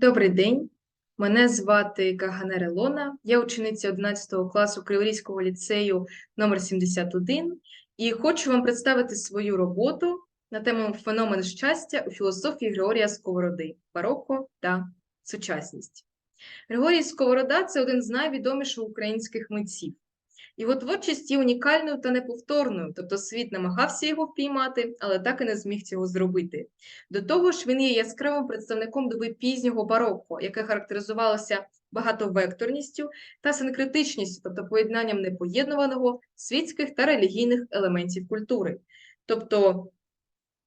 Добрий день, мене звати Каганер Ілона, я учениця 11 класу Криворізького ліцею номер 71 і хочу вам представити свою роботу на тему феномен щастя у філософії Григорія Сковороди бароко та сучасність. Григорій Сковорода це один з найвідоміших українських митців. Його творчість є унікальною та неповторною, тобто світ намагався його впіймати, але так і не зміг цього зробити. До того ж, він є яскравим представником доби пізнього бароко, яке характеризувалося багатовекторністю та синкретичністю, тобто поєднанням непоєднуваного світських та релігійних елементів культури. Тобто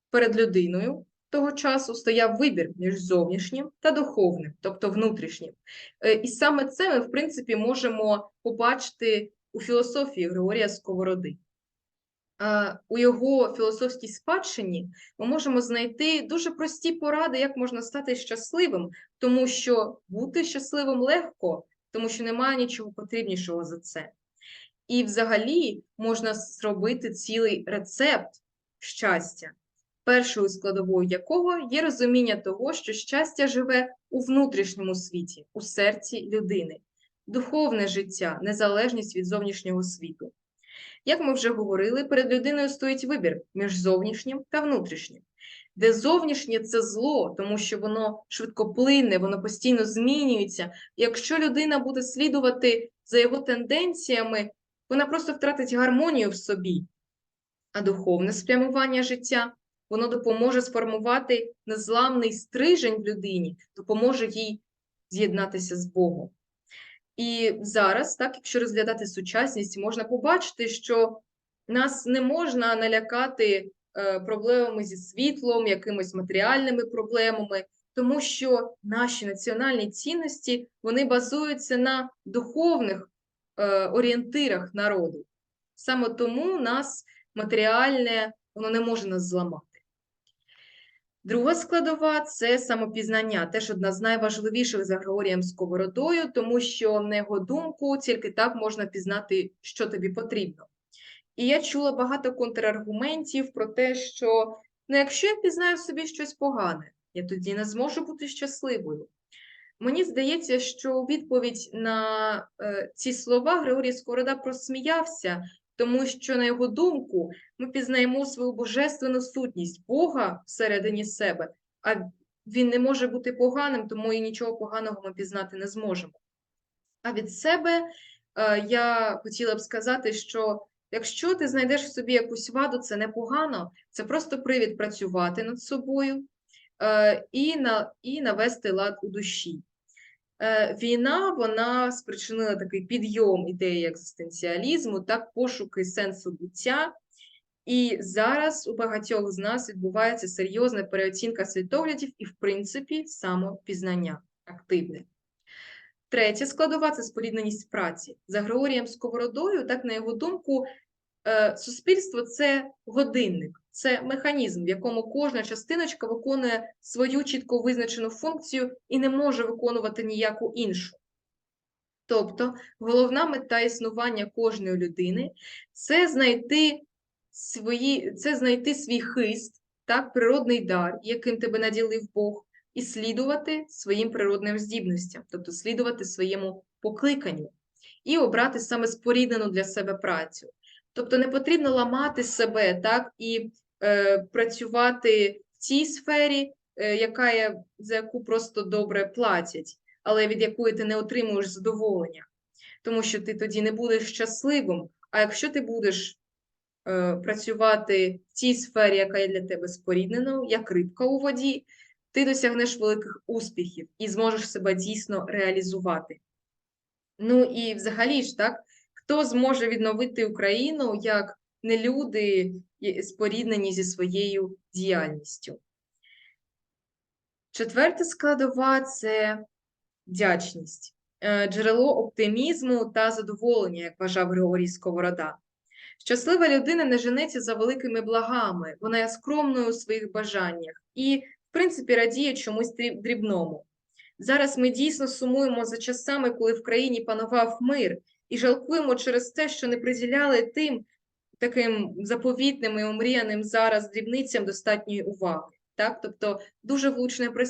перед людиною того часу стояв вибір між зовнішнім та духовним, тобто внутрішнім. Е, І саме це ми, в принципі, можемо побачити у філософії Григорія Сковороди. У його філософській спадщині ми можемо знайти дуже прості поради, як можна стати щасливим, тому що бути щасливим легко, тому що немає нічого потрібнішого за це. І взагалі можна зробити цілий рецепт щастя, першою складовою якого є розуміння того, що щастя живе у внутрішньому світі, у серці людини, духовне життя, незалежність від зовнішнього світу. Як ми вже говорили, перед людиною стоїть вибір між зовнішнім та внутрішнім, де зовнішнє це зло, тому що воно швидкоплинне, воно постійно змінюється. Якщо людина буде слідувати за його тенденціями, вона просто втратить гармонію в собі. А духовне спрямування життя воно допоможе сформувати незламний стрижень в людині, допоможе їй з'єднатися з Богом. І зараз, так, якщо розглядати сучасність, можна побачити, що нас не можна налякати е, проблемами зі світлом, якимись матеріальними проблемами, тому що наші національні цінності вони базуються на духовних е, орієнтирах народу. Саме тому нас матеріальне воно не може нас зламати. Друга складова це самопізнання, теж одна з найважливіших за Григорієм Сковородою, тому що, на його думку, тільки так можна пізнати, що тобі потрібно. І я чула багато контраргументів про те, що ну, якщо я пізнаю собі щось погане, я тоді не зможу бути щасливою. Мені здається, що у відповідь на е, ці слова Григорій Сковорода просміявся, тому що, на його думку, ми пізнаємо свою божественну сутність Бога всередині себе, а він не може бути поганим, тому і нічого поганого ми пізнати не зможемо. А від себе е, я хотіла б сказати, що якщо ти знайдеш в собі якусь ваду, це непогано, це просто привід працювати над собою е, і, на, і навести лад у душі. Е, Війна вона спричинила такий підйом ідеї екзистенціалізму, так пошуки сенсу буття. І зараз у багатьох з нас відбувається серйозна переоцінка світоглядів і, в принципі, самопізнання активне. Третя складова це спорідненість праці. За Григорієм Сковородою, так на його думку, суспільство це годинник, це механізм, в якому кожна частиночка виконує свою чітко визначену функцію і не може виконувати ніяку іншу. Тобто головна мета існування кожної людини це знайти свої, це знайти свій хист, так, природний дар, яким тебе наділив Бог, і слідувати своїм природним здібностям, тобто слідувати своєму покликанню, і обрати саме споріднену для себе працю. Тобто не потрібно ламати себе так, і е, працювати в цій сфері, е, яка є, за яку просто добре платять, але від якої ти не отримуєш задоволення, тому що ти тоді не будеш щасливим. А якщо ти будеш е, працювати в цій сфері, яка є для тебе спорідненою, як рибка у воді, ти досягнеш великих успіхів і зможеш себе дійсно реалізувати. Ну і взагалі ж так, хто зможе відновити Україну як не люди, споріднені зі своєю діяльністю? Четверта складова це вдячність, е, джерело оптимізму та задоволення, як вважав Григорій Сковорода. Щаслива людина не женеться за великими благами, вона є скромною у своїх бажаннях і, в принципі, радіє чомусь дрібному. Зараз ми дійсно сумуємо за часами, коли в країні панував мир, і жалкуємо через те, що не приділяли тим таким заповітним і омріяним зараз дрібницям достатньої уваги. Так? Тобто дуже влучне